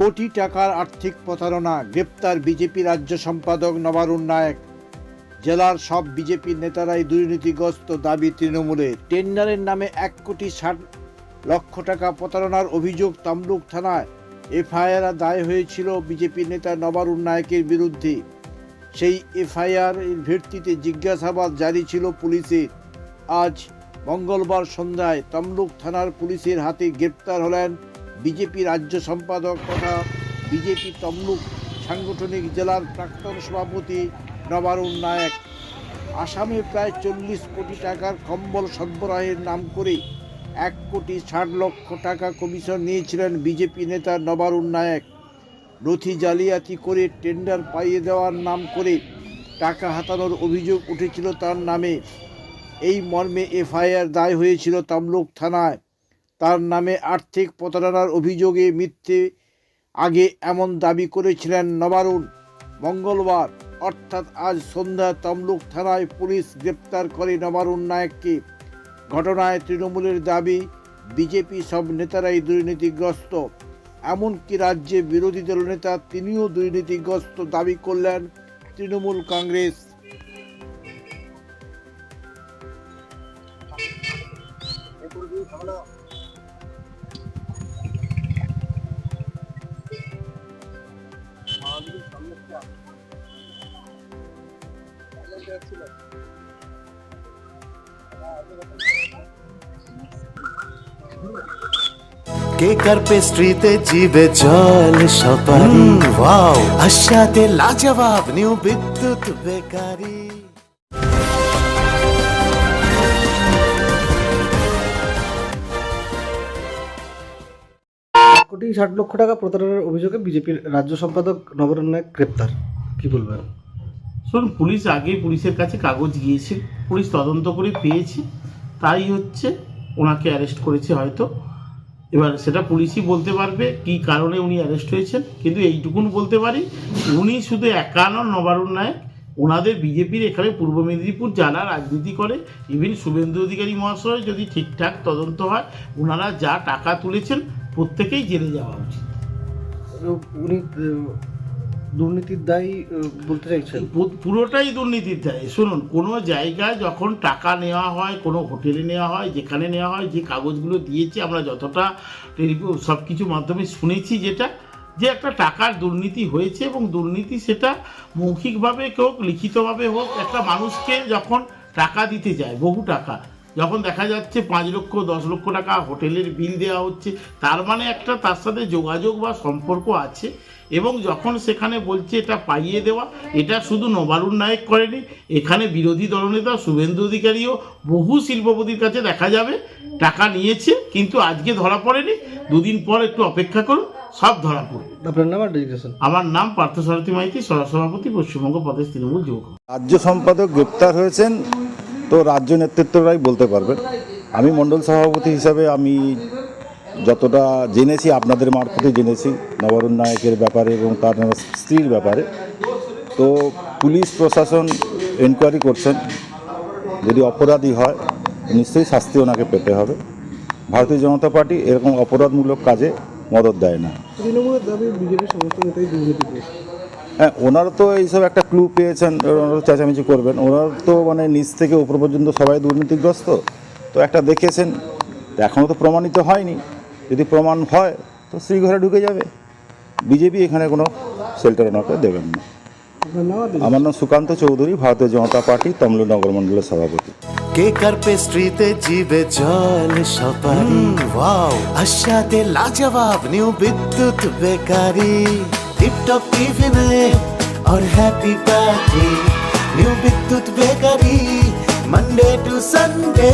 কোটি টাকার আর্থিক প্রতারণা, গ্রেপ্তার বিজেপি রাজ্য সম্পাদক নবারুণ নায়ক। জেলার সব বিজেপি নেতারাই দুর্নীতিগ্রস্ত দাবি তৃণমূলের। টেন্ডারের নামে এক কোটি ষাট লক্ষ টাকা প্রতারণার অভিযোগ তমলুক থানায়। এফআইআর দায় হয়েছিল বিজেপি নেতা নবারুণ নায়কের বিরুদ্ধে। সেই এফআইআর এর ভিত্তিতে জিজ্ঞাসাবাদ জারি ছিল পুলিশের। আজ মঙ্গলবার সন্ধ্যায় তমলুক থানার পুলিশের হাতে গ্রেপ্তার হলেন বিজেপি রাজ্য সম্পাদক তথা বিজেপি তমলুক সাংগঠনিক জেলার প্রাক্তন সভাপতি নবারুণ নায়ক। আসামে প্রায় চল্লিশ কোটি টাকার কম্বল সরবরাহের নাম করে এক কোটি ষাট লক্ষ টাকা কমিশন নিয়েছিলেন বিজেপি নেতা নবারুণ নায়ক। নথি জালিয়াতি করে টেন্ডার পাইয়ে দেওয়ার নাম করে টাকা হাতানোর অভিযোগ উঠেছিল তার নামে। এই মর্মে এফআইআর দায় হয়েছিল তমলুক থানায়। তার নামে আর্থিক প্রতারণার অভিযোগে মিথ্যে আগে এমন দাবি করেছিলেন নবারুণ মঙ্গলবার। অর্থাৎ আজ সন্ধ্যা তমলুক থানায় পুলিশ গ্রেপ্তার করে নবারুণ নায়ককে। ঘটনায় তৃণমূলের দাবি, বিজেপি সব নেতারাই দুর্নীতিগ্রস্ত। এমনকি রাজ্যে বিরোধী দলনেতা তিনিও দুর্নীতিগ্রস্ত দাবি করলেন তৃণমূল কংগ্রেস। কেকার পেস্ট্রিতে জিবে জল সপারি? ওয়াও। আশাতে লাজবাব নিউ বিদ্যুৎ বেকারি। কোটি ষাট লক্ষ টাকা প্রতারণার অভিযোগে বিজেপির রাজ্য সম্পাদক নবরণ গ্রেপ্তার। কি বলবেন? শুনুন পুলিশ আগে পুলিশের কাছে কাগজ গিয়েছে, পুলিশ তদন্ত করে পেয়েছে, তাই হচ্ছে ওনাকে অ্যারেস্ট করেছে হয়তো। এবার সেটা পুলিশই বলতে পারবে কি কারণে উনি অ্যারেস্ট হয়েছেন, কিন্তু এইটুকুন বলতে পারি, উনি শুধু একা নন নবারুণ নায়ক, ওনাদের বিজেপির এখানে পূর্ব মেদিনীপুর যারা রাজনীতি করে ইভেন শুভেন্দু অধিকারী মহাশয় যদি ঠিকঠাক তদন্ত হয় ওনারা যা টাকা তুলেছেন প্রত্যেকেই জেলে যাওয়া উচিত। উনি দুর্নীতির দায়ী বলতে চাইছেন? পুরোটাই দুর্নীতির দায়। শুনুন, কোনো জায়গায় যখন টাকা নেওয়া হয়, কোনো হোটেলে নেওয়া হয়, যেখানে নেওয়া হয়, যে কাগজগুলো দিয়েছে, আমরা যতটা সব কিছু মাধ্যমে শুনেছি যেটা, যে একটা টাকার দুর্নীতি হয়েছে এবং দুর্নীতি সেটা মৌখিকভাবে হোক, লিখিতভাবে হোক, একটা মানুষকে যখন টাকা দিতে যায়, বহু টাকা, যখন দেখা যাচ্ছে পাঁচ লক্ষ, দশ লক্ষ টাকা হোটেলের বিল দেওয়া হচ্ছে, তার মানে একটা তার সাথে যোগাযোগ বা সম্পর্ক আছে। এবং যখন সেখানে বলছে এটা পাইয়ে দেওয়া এটা শুধু নবারুণ নায়ক করেনি এখানে বিরোধী দলনেতা শুভেন্দু অধিকারীও বহু শিল্পপতির কাছে দেখা যাবে টাকা নিয়েছে কিন্তু আজকে ধরা পড়েনি। দুদিন পর একটু অপেক্ষা করুন সব ধরা পড়বে। আপনার নাম আর আমার নাম পার্থসারথী মাইতি সহসভাপতি পশ্চিমবঙ্গ প্রদেশ তৃণমূল যুব কংগ্রেস। রাজ্য সম্পাদক গ্রেপ্তার হয়েছেন তো রাজ্য নেতৃত্বরাই বলতে পারবেন আমি মণ্ডল সভাপতি হিসাবে আমি যতটা জেনেছি আপনাদের মারফতে জেনেছি নবরুণ নায়কের ব্যাপারে এবং তার স্ত্রীর ব্যাপারে। তো পুলিশ প্রশাসন এনকোয়ারি করছেন যদি অপরাধী হয় নিশ্চয়ই শাস্তি ওনাকে পেতে হবে। ভারতীয় জনতা পার্টি এরকম অপরাধমূলক কাজে মদত দেয় না। হ্যাঁ ওনারা তো এইসব একটা ক্লু পেয়েছেন ওনারা চেঁচামেচি করবেন। ওনারা তো মানে নিচ থেকে উপর পর্যন্ত সবাই দুর্নীতিগ্রস্ত। তো একটা দেখেছেন এখনও তো প্রমাণিত হয়নি। যদি প্রমাণ হয় তো শ্রীঘরে ঢুকে যাবে বিজেপি এখানে কোনো শেল্টার ওনাকে দেবেন না আপনার নাম আর আমার নাম সুকান্ত চৌধুরী ভারতীয় জনতা পার্টি তমলু নগর মণ্ডলের সভাপতি কেকার পেস্ট্রিতে জিবে জল সপারি ওয়াও আশাতে লাজবাব নিউ বিদ্যুৎ বেকারি টিপটপ টিফিনে और happy party new Bidyut bakery Monday to Sunday